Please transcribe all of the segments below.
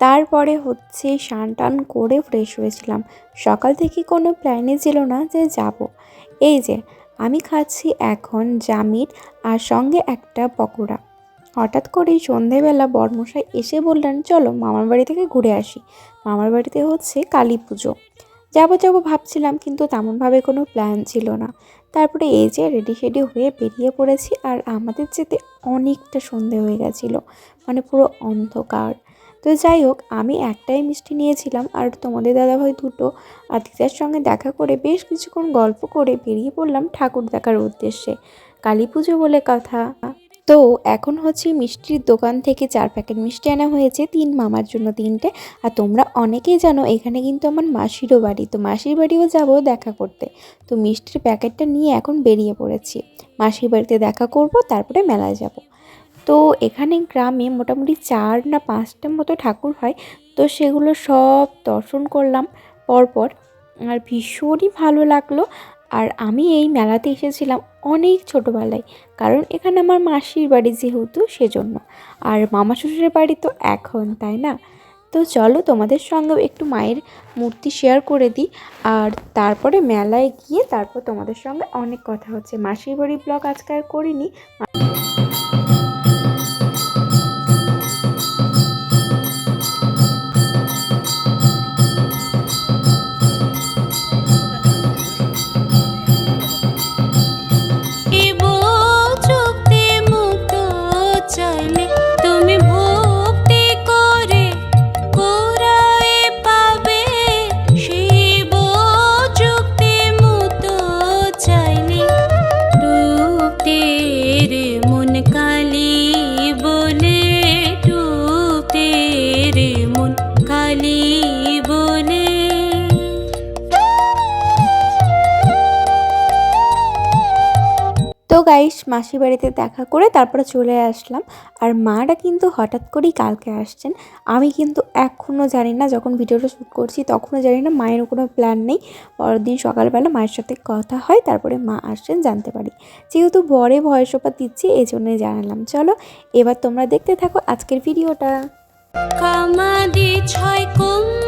তারপরে হচ্ছে স্নান টান করে ফ্রেশ হয়েছিলাম। সকাল থেকে কোনো প্ল্যানই ছিল না যে যাব। এই যে, আমি খাচ্ছি এখন জামির আর সঙ্গে একটা পকোড়া। হঠাৎ করেই সন্ধেবেলা বরমশাই এসে বললেন, চলো মামার বাড়ি থেকে ঘুরে আসি। মামার বাড়িতে হচ্ছে কালী পুজো। যাব যাব ভাবছিলাম কিন্তু তেমনভাবে কোনো প্ল্যান ছিল না। তারপরে এই যে রেডি শেডি হয়ে বেরিয়ে পড়েছি আর আমাদের যেতে অনেকটা সন্ধে হয়ে গেছিল। মানে পুরো অন্ধকার। তো যাই হোক, আমি একটাই মিষ্টি নিয়েছিলাম আর তোমাদের দাদাভাই দুটো। আর দিদার সঙ্গে দেখা করে বেশ কিছুক্ষণ গল্প করে বেরিয়ে পড়লাম ঠাকুর দেখার উদ্দেশ্যে। কালী পুজো বলে কথা। তো এখন হচ্ছে মিষ্টির দোকান থেকে চার প্যাকেট মিষ্টি আনা হয়েছে, তিন মামার জন্য তিনটে। আর তোমরা অনেকেই জানো, এখানে কিন্তু আমার মাসিরও বাড়ি। তো মাসির বাড়িও যাব দেখা করতে। তো মিষ্টির প্যাকেটটা নিয়ে এখন বেরিয়ে পড়েছি। মাসির বাড়িতে দেখা করব, তারপরে মেলায় যাব। তো এখানে গ্রামে মোটামুটি চার না পাঁচটার মতো ঠাকুর হয়। তো সেগুলো সব দর্শন করলাম পরপর। আর ভীষণই ভালো লাগল। আর আমি এই মেলাতে এসেছিলাম অনেক ছোটোবেলায়, কারণ এখানে আমার মাসির বাড়ি যেহেতু সেজন্য। আর মামা শ্বশুরের বাড়ি তো এখন, তাই না? তো চলো তোমাদের সঙ্গেও একটু মায়ের মূর্তি শেয়ার করে দিই। আর তারপরে মেলায় গিয়ে তারপর তোমাদের সঙ্গে অনেক কথা হচ্ছে। মাসির বাড়ি ব্লগ আজকে আর করিনি। গাইস মাসি বাড়িতে দেখা করে তারপরে চলে আসলাম। আর মারা কিন্তু হঠাৎ করেই কালকে আসছেন। আমি কিন্তু এখনও জানি না, যখন ভিডিওটা শ্যুট করছি তখনও জানি না, মায়ের কোনো প্ল্যান নেই। পরের দিন সকালবেলা মায়ের সাথে কথা হয়, তারপরে মা আসছেন, জানতে পারি। যেহেতু বরে ভয়েস ওপার দিচ্ছি এই জন্যই জানালাম। চলো, এবার তোমরা দেখতে থাকো আজকের ভিডিওটা। কামাদি ছয় কুম্ভের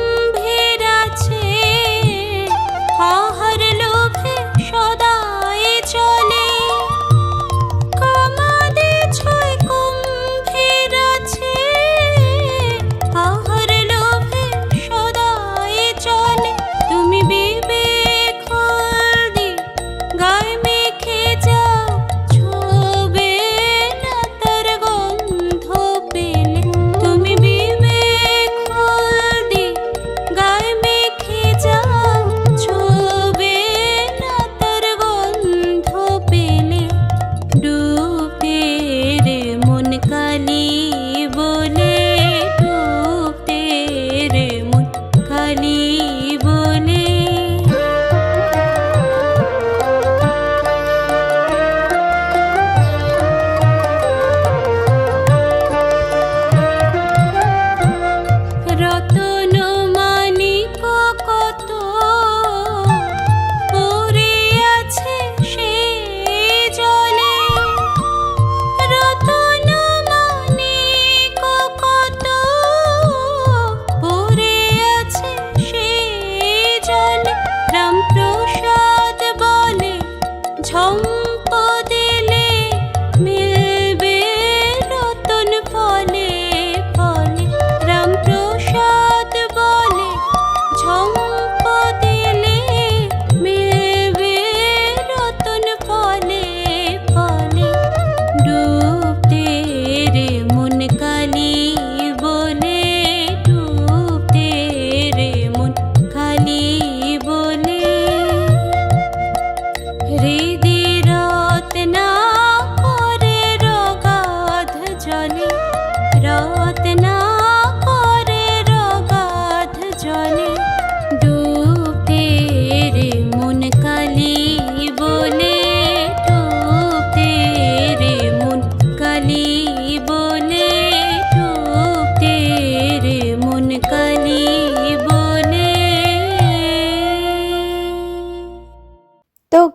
ঝম্প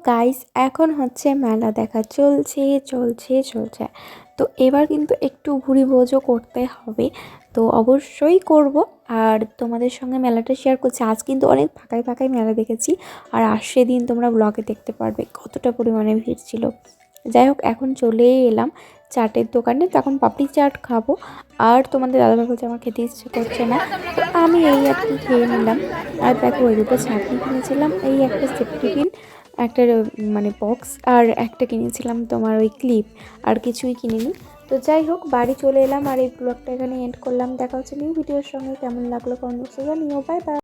গাইস এখন হচ্ছে মেলা দেখা চলছে চলছে চলছে। তো এবার কিন্তু একটু ভোজও করতে হবে। তো অবশ্যই করব। আর তোমাদের সঙ্গে মেলাটা শেয়ার করছি। আজ কিন্তু অনেক ফাঁকায় ফাঁকায় মেলা দেখেছি। আর আর সেদিন তোমরা ব্লগে দেখতে পারবে কতটা পরিমাণে ভিড় ছিল। যাই হোক, এখন চলে এলাম চাটের দোকানে। তখন পাপড়ি চাট খাব। আর তোমাদের দাদাভাই বলছে, আমার খেতে ইচ্ছে করছে না। তো আমি এই আর কি খেয়ে নিলাম। আর দেখো ওই দুটো চাটনি কিনেছিলাম। এই একটা সেফটিপিন একটা মানে বক্স, আর একটা কিনেছিলাম তোমার ওই ক্লিপ। আর কিছুই কিনিনি। তো যাই হোক, বাড়ি চলে এলাম। আর এই ব্লগটা এখানে এন্ড করলাম। দেখা হচ্ছে নিউ ভিডিওর সঙ্গে। কেমন লাগল কমেন্ট বক্সে জানিও। Bye bye.